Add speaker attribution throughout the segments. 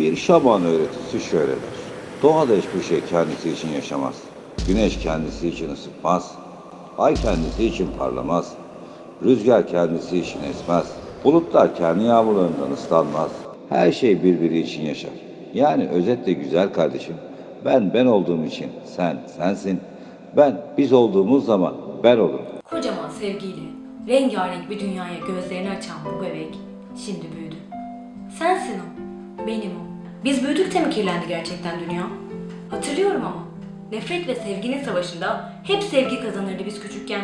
Speaker 1: Bir şaman öğretisi şöyledir. Doğada hiçbir şey kendisi için yaşamaz. Güneş kendisi için ısıtmaz. Ay kendisi için parlamaz. Rüzgar kendisi için esmez. Bulutlar kendi yağmurlarından ıslanmaz. Her şey birbiri için yaşar. Yani özetle güzel kardeşim. Ben ben olduğum için sen sensin. Ben biz olduğumuz zaman ben olurum.
Speaker 2: Kocaman sevgiyle, rengarenk bir dünyaya gözlerini açan bu bebek şimdi büyüdü. Sensin o, benim o. Biz büyüdükçe mi kirlendi gerçekten dünya? Hatırlıyorum ama. Nefret ve sevginin savaşında hep sevgi kazanırdı biz küçükken.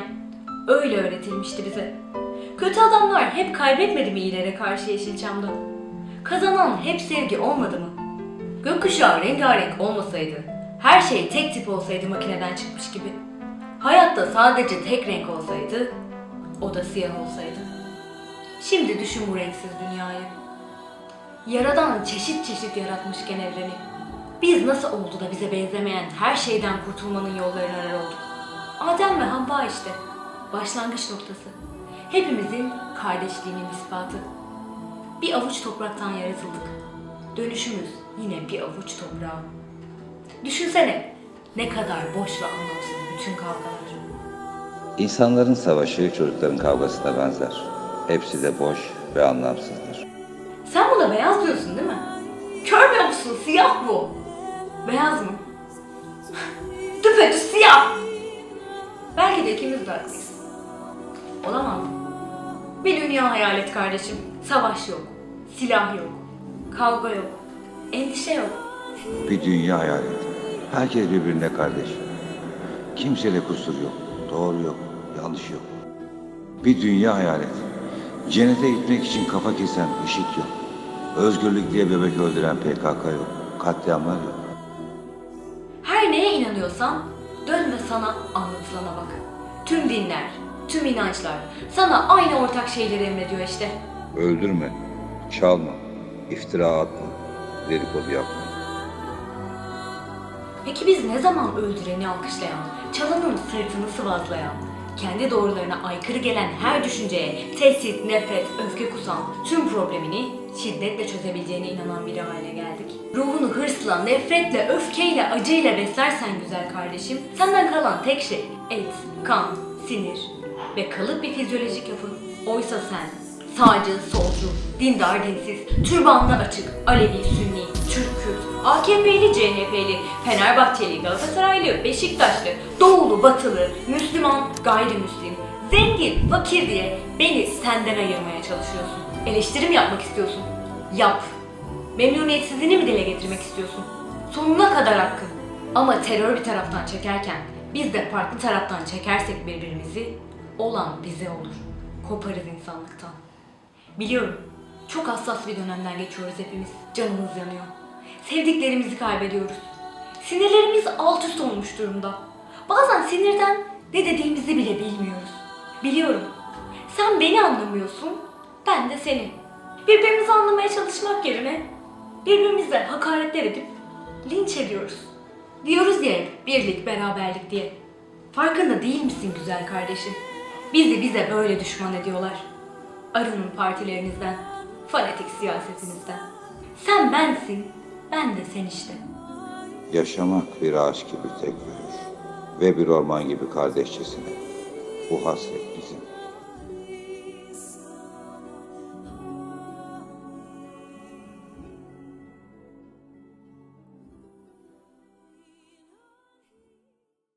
Speaker 2: Öyle öğretilmişti bize. Kötü adamlar hep kaybetmedi mi iyilere karşı Yeşilçam'da? Kazanan hep sevgi olmadı mı? Gökkuşağı rengarenk olmasaydı, her şey tek tip olsaydı makineden çıkmış gibi. Hayatta sadece tek renk olsaydı, o da siyah olsaydı. Şimdi düşün bu renksiz dünyayı. Yaradan çeşit çeşit yaratmışken evreni. Biz nasıl oldu da bize benzemeyen her şeyden kurtulmanın yollarını arar olduk? Adem ve Havva işte. Başlangıç noktası. Hepimizin kardeşliğinin ispatı. Bir avuç topraktan yaratıldık. Dönüşümüz yine bir avuç toprağa. Düşünsene ne kadar boş ve anlamsız bütün kavgalar.
Speaker 1: İnsanların savaşı çocukların kavgasına benzer. Hepsi de boş ve anlamsızdır.
Speaker 2: Sen buna beyaz diyorsun değil mi? Görmüyor musun? Siyah bu. Beyaz mı? Düpedüz siyah. Belki de ikimiz de haklıyız. Olamaz? Bir dünya hayal et kardeşim. Savaş yok. Silah yok. Kavga yok. Endişe yok.
Speaker 1: Bir dünya hayal et. Herkes birbirine kardeş. Kimseyle kusur yok, doğru yok, yanlış yok. Bir dünya hayal et. Cennete gitmek için kafa kesen IŞİD yok. Özgürlük diye bebek öldüren PKK yok. Katliamlar yok.
Speaker 2: Her neye inanıyorsan dön ve sana anlatılana bak. Tüm dinler, tüm inançlar sana aynı ortak şeyleri emrediyor işte.
Speaker 1: Öldürme, çalma, iftira atma, dedikodu yapma.
Speaker 2: Peki biz ne zaman öldüreni alkışlayan, çalanın sırtını sıvazlayan, kendi doğrularına aykırı gelen her düşünceye tehdit, nefret, öfke kusan tüm problemini şiddetle çözebileceğine inanan biri haline geldik. Ruhunu hırsla, nefretle, öfkeyle, acıyla beslersen güzel kardeşim, senden kalan tek şey et, kan, sinir ve kalıp bir fizyolojik yapı. Oysa sen sağcı, solcu, dindar, dinsiz, türbanlı açık, Alevi, Sünni, AKP'li, CHP'li, Fenerbahçeli, Galatasaraylı, Beşiktaşlı, Doğulu, Batılı, Müslüman, gayrimüslim, zengin, fakir diye beni senden ayırmaya çalışıyorsun. Eleştirim yapmak istiyorsun. Yap. Memnuniyetsizliğini mi dile getirmek istiyorsun? Sonuna kadar hakkın. Ama terör bir taraftan çekerken biz de farklı taraftan çekersek birbirimizi olan bize olur. Koparız insanlıktan. Biliyorum. Çok hassas bir dönemden geçiyoruz hepimiz. Canımız yanıyor. Sevdiklerimizi kaybediyoruz. Sinirlerimiz alt üst olmuş durumda. Bazen sinirden ne dediğimizi bile bilmiyoruz. Biliyorum. Sen beni anlamıyorsun, ben de seni. Birbirimizi anlamaya çalışmak yerine birbirimize hakaretler edip linç ediyoruz. Diyoruz ya birlik, beraberlik diye. Farkında değil misin güzel kardeşim? Bizi bize böyle düşman ediyorlar. Arının partilerinizden, fanatik siyasetinizden. Sen bensin, ben de sen işte.
Speaker 1: Yaşamak bir ağaç gibi tek görür ve bir orman gibi kardeşçesine. Bu hasret bizim.